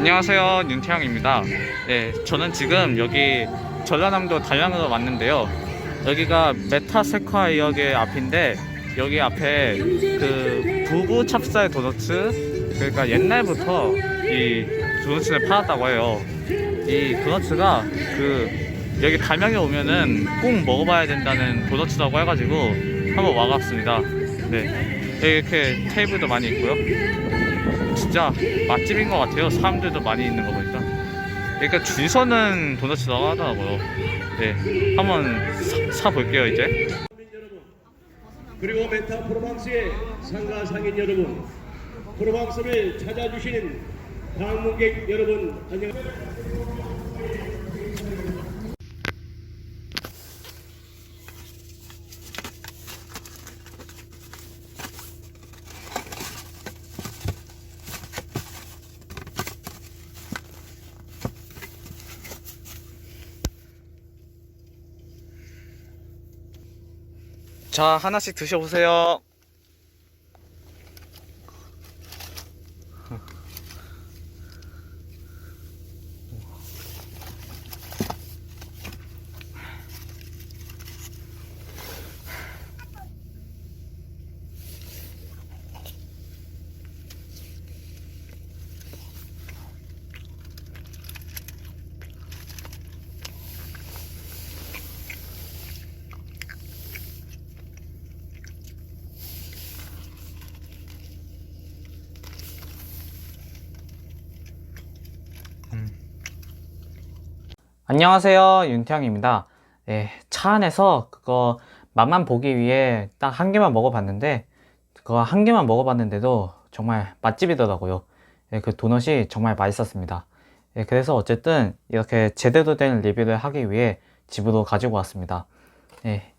안녕하세요. 윤태영입니다. 네 저는 지금 여기 전라남도 단양으로 왔는데요. 여기가 메타세콰이역의 앞인데 여기 앞에 그 부부 찹쌀 도너츠 그러니까 옛날부터 이 도너츠를 팔았다고 해요. 이 도너츠가 그 여기 달명에 오면은 꼭 먹어봐야 된다는 도너츠라고 해가지고 한번 와봤습니다. 네 이렇게 테이블도 많이 있고요 진짜 맛집인 것 같아요. 사람들도 많이 있는 거 보니까. 그러니까 줄 서는 도넛이라고 하더라고요. 네, 한번 사, 사 볼게요 이제. 그리고 메타 프로방스의 상가 상인 여러분, 프로방스를 찾아주시는 방문객 여러분 안녕 자 하나씩 드셔보세요. 안녕하세요 윤태양입니다. 네, 차 안에서 그거 맛만 보기 위해 딱 한 개만 먹어봤는데 그거 한 개만 먹어봤는데도 정말 맛집이더라고요. 네, 그 도넛이 정말 맛있었습니다. 네, 그래서 어쨌든 이렇게 제대로 된 리뷰를 하기 위해 집으로 가지고 왔습니다. 네,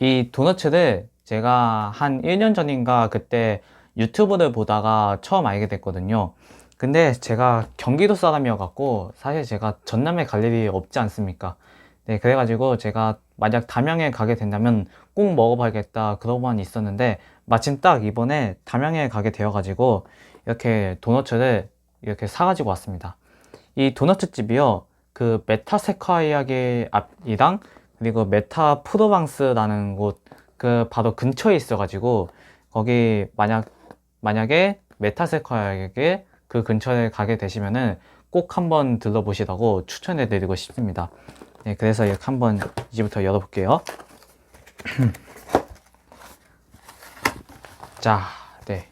이 도넛을 제가 한 1년 전인가 그때 유튜브를 보다가 처음 알게 됐거든요. 근데 제가 경기도 사람이어 갖고 사실 제가 전남에 갈 일이 없지 않습니까? 네, 그래가지고 제가 만약 담양에 가게 된다면 꼭 먹어봐야겠다 그러고만 있었는데 마침 딱 이번에 담양에 가게 되어가지고 이렇게 도너츠를 이렇게 사가지고 왔습니다. 이 도너츠 집이요, 그 메타세콰이아의 앞이랑 그리고 메타 프로방스라는 곳 그 바로 근처에 있어가지고 거기 만약 만약에 메타세콰이아에게 그 근처에 가게 되시면은 꼭 한번 들러보시라고 추천해 드리고 싶습니다. 네, 그래서 이렇게 한번 이제부터 열어볼게요. 자, 네.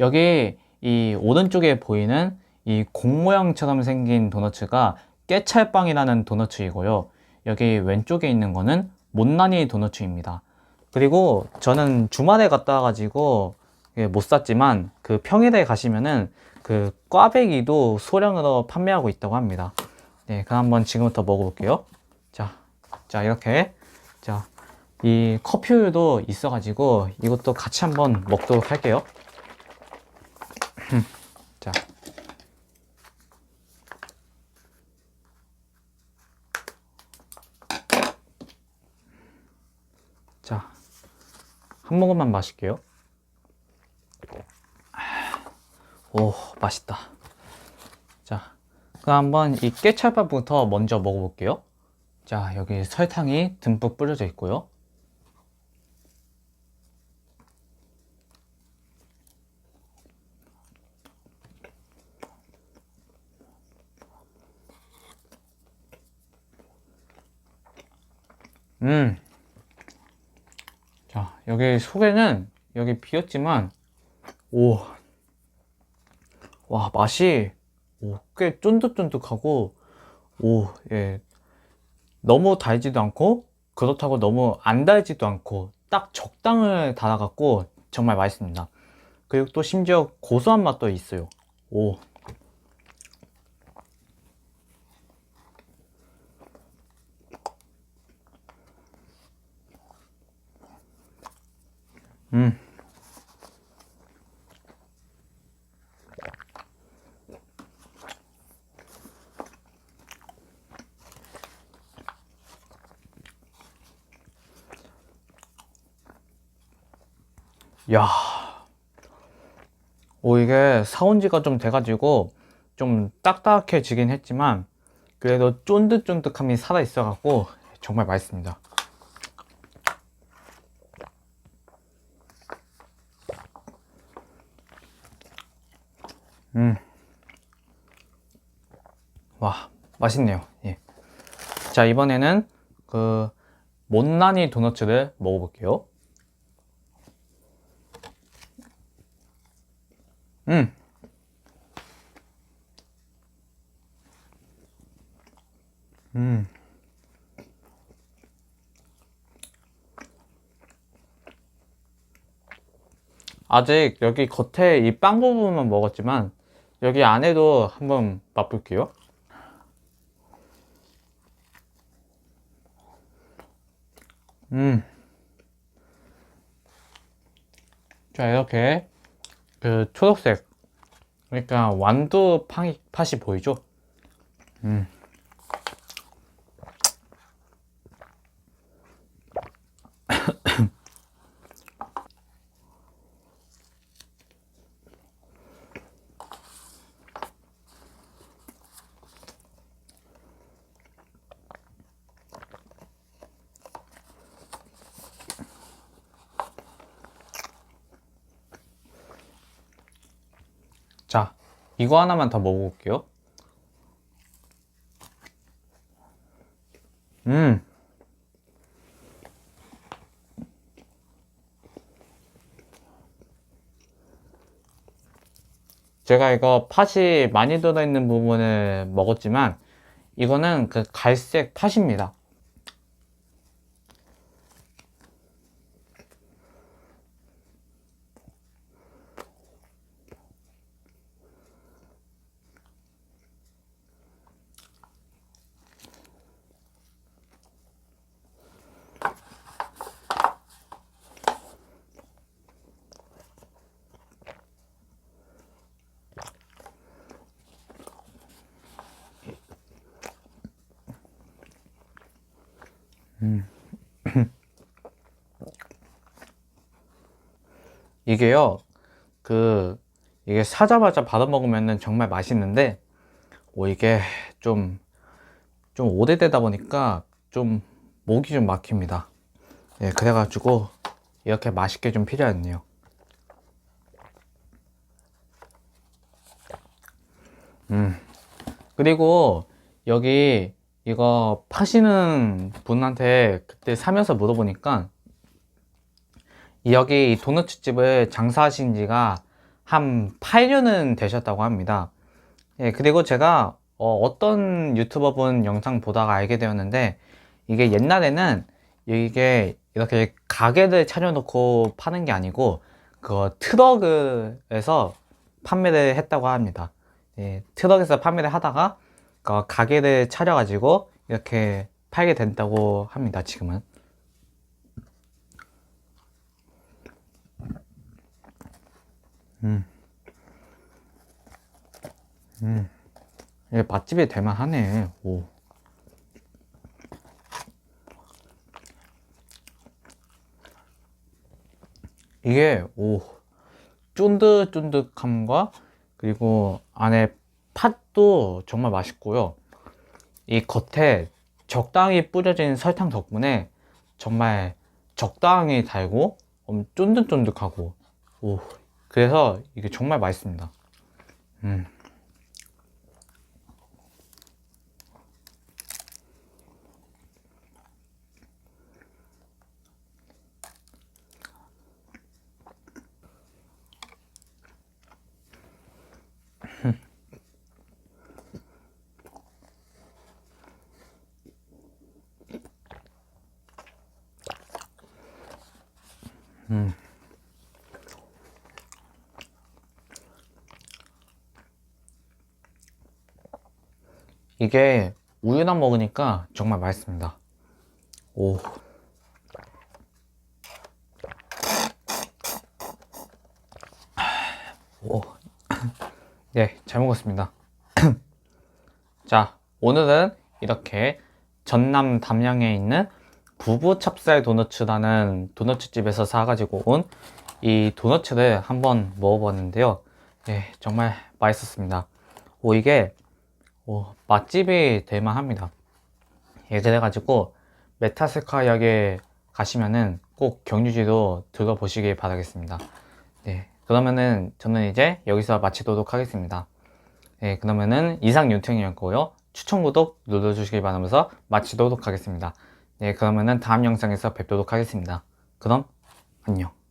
여기 이 오른쪽에 보이는 이 공 모양처럼 생긴 도너츠가 깨찰빵이라는 도너츠이고요. 여기 왼쪽에 있는 거는 못난이 도너츠입니다. 그리고 저는 주말에 갔다 와가지고 예, 못 샀지만 그 평일에 가시면은 그 꽈배기도 소량으로 판매하고 있다고 합니다. 네, 그럼 한번 지금부터 먹어볼게요. 자, 자 이렇게 자 이 커피우유도 있어가지고 이것도 같이 한번 먹도록 할게요. 자. 자, 한 모금만 마실게요. 오, 맛있다. 자, 그럼 한번 이 깨찰밥부터 먼저 먹어볼게요. 자, 여기 설탕이 듬뿍 뿌려져 있고요. 음. 자, 여기 속에는 여기 비었지만, 오, 와, 맛이 오, 꽤 쫀득쫀득하고, 오, 예. 너무 달지도 않고, 그렇다고 너무 안 달지도 않고, 딱 적당을 달아갖고, 정말 맛있습니다. 그리고 또 심지어 고소한 맛도 있어요. 오. 음. 야. 오, 이게 사온 지가 좀 돼가지고 좀 딱딱해지긴 했지만 그래도 쫀득쫀득함이 살아 있어갖고 정말 맛있습니다. 음. 와, 맛있네요. 예. 자, 이번에는 그 못난이 도너츠를 먹어볼게요. 음. 음. 아직 여기 겉에 이 빵 부분만 먹었지만 여기 안에도 한번 맛볼게요. 음. 자, 이렇게 그 초록색 그러니까 완두 팡이, 팥이 보이죠? 음. 자, 이거 하나만 더 먹어볼게요. 음. 제가 이거 팥이 많이 들어있는 부분을 먹었지만 이거는 그 갈색 팥입니다. 이게요, 그, 이게 사자마자 받아 먹으면은 정말 맛있는데, 오, 이게 좀, 좀 오래되다 보니까 좀 목이 좀 막힙니다. 예, 그래가지고 이렇게 맛있게 좀 필요했네요. 음. 그리고 여기 이거 파시는 분한테 그때 사면서 물어보니까 여기 이 도넛 집을 장사하신 지가 한 8년은 되셨다고 합니다. 예, 그리고 제가 어, 떤 유튜버 분 영상 보다가 알게 되었는데 이게 옛날에는 이게 이렇게 가게를 차려놓고 파는 게 아니고 그 트럭에서 판매를 했다고 합니다. 예, 트럭에서 판매를 하다가 그 가게를 차려가지고 이렇게 팔게 된다고 합니다. 지금은. 음. 음. 이게 맛집이 될만 하네. 오. 이게 오 쫀득쫀득함과 그리고 안에 팥 도 정말 맛있고요. 이 겉에 적당히 뿌려진 설탕 덕분에 정말 적당히 달고 음, 쫀득쫀득하고 오 그래서 이게 정말 맛있습니다. 음. 음. 이게 우유랑 먹으니까 정말 맛있습니다. 오. 오. 네, 잘 먹었습니다. 자, 오늘은 이렇게 전남 담양에 있는 부부 찹쌀 도너츠라는 도너츠 집에서 사가지고 온 이 도너츠를 한번 먹어봤는데요. 네, 정말 맛있었습니다. 오, 이게, 오, 맛집이 될만 합니다. 예, 그래가지고, 메타스카약에 가시면은 꼭 경유지도 들어보시길 바라겠습니다. 네. 그러면은 저는 이제 여기서 마치도록 하겠습니다. 네, 그러면은 이상 윤탱이었고요. 추천 구독 눌러주시길 바라면서 마치도록 하겠습니다. 네, 그러면은 다음 영상에서 뵙도록 하겠습니다. 그럼 안녕.